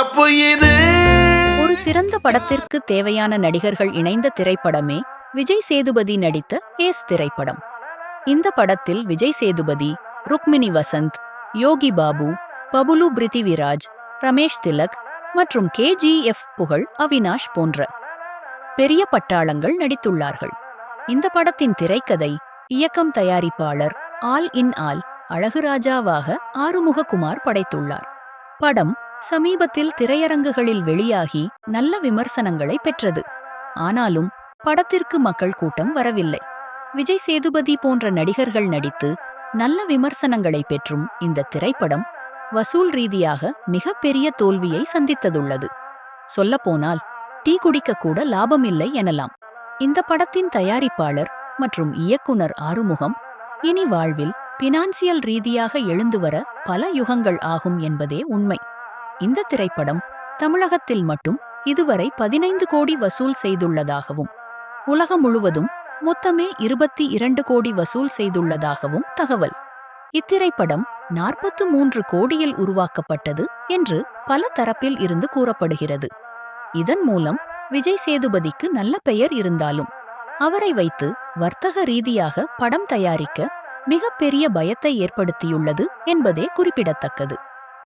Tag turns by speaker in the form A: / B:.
A: பொழப்பு இது.
B: ஒரு சிறந்த படத்திற்கு தேவையான நடிகர்கள் இணைந்த திரைப்படமே விஜய் சேதுபதி நடித்த ஏஸ் திரைப்படம். இந்த படத்தில் விஜய் சேதுபதி ருக்மிணி வசந்த் யோகி பாபு பபுலு பிரித்திவிராஜ் ரமேஷ் திலக் மற்றும் கேஜிஎஃப் புகழ் அவினாஷ் போன்ற பெரிய பட்டாளங்கள் நடித்துள்ளார்கள். இந்த படத்தின் திரைக்கதை இயக்கம் தயாரிப்பாளர் ஆல் இன் ஆல் அழகுராஜாவாக ஆறுமுககுமார் படைத்துள்ளார். படம் சமீபத்தில் திரையரங்குகளில் வெளியாகி நல்ல விமர்சனங்களை பெற்றது. ஆனாலும் படத்திற்கு மக்கள் கூட்டம் வரவில்லை. விஜய் சேதுபதி போன்ற நடிகர்கள் நடித்து நல்ல விமர்சனங்களை பெற்றும் இந்த திரைப்படம் வசூல் ரீதியாக மிகப்பெரிய தோல்வியை சந்தித்ததுள்ளது. சொல்லப்போனால் டீ குடிக்க கூட லாபமில்லை எனலாம். இந்த படத்தின் தயாரிப்பாளர் மற்றும் இயக்குனர் ஆறுமுகம் இனி வாழ்வில் பினான்சியல் ரீதியாக எழுந்து வர பல யுகங்கள் ஆகும் என்பதே உண்மை. இந்த திரைப்படம் தமிழகத்தில் மட்டும் இதுவரை பதினைந்து கோடி வசூல் செய்துள்ளதாகவும் உலகம் முழுவதும் மொத்தமே இருபத்தி இரண்டு கோடி வசூல் செய்துள்ளதாகவும் தகவல். இத்திரைப்படம் நாற்பத்து மூன்று கோடியில் உருவாக்கப்பட்டது என்று பல தரப்பில் இருந்து கூறப்படுகிறது. இதன் மூலம் விஜய் சேதுபதிக்கு நல்ல பெயர் இருந்தாலும் அவரை வைத்து வர்த்தக ரீதியாக படம் தயாரிக்க மிகப்பெரிய பயத்தை ஏற்படுத்தியுள்ளது என்பதே குறிப்பிடத்தக்கது.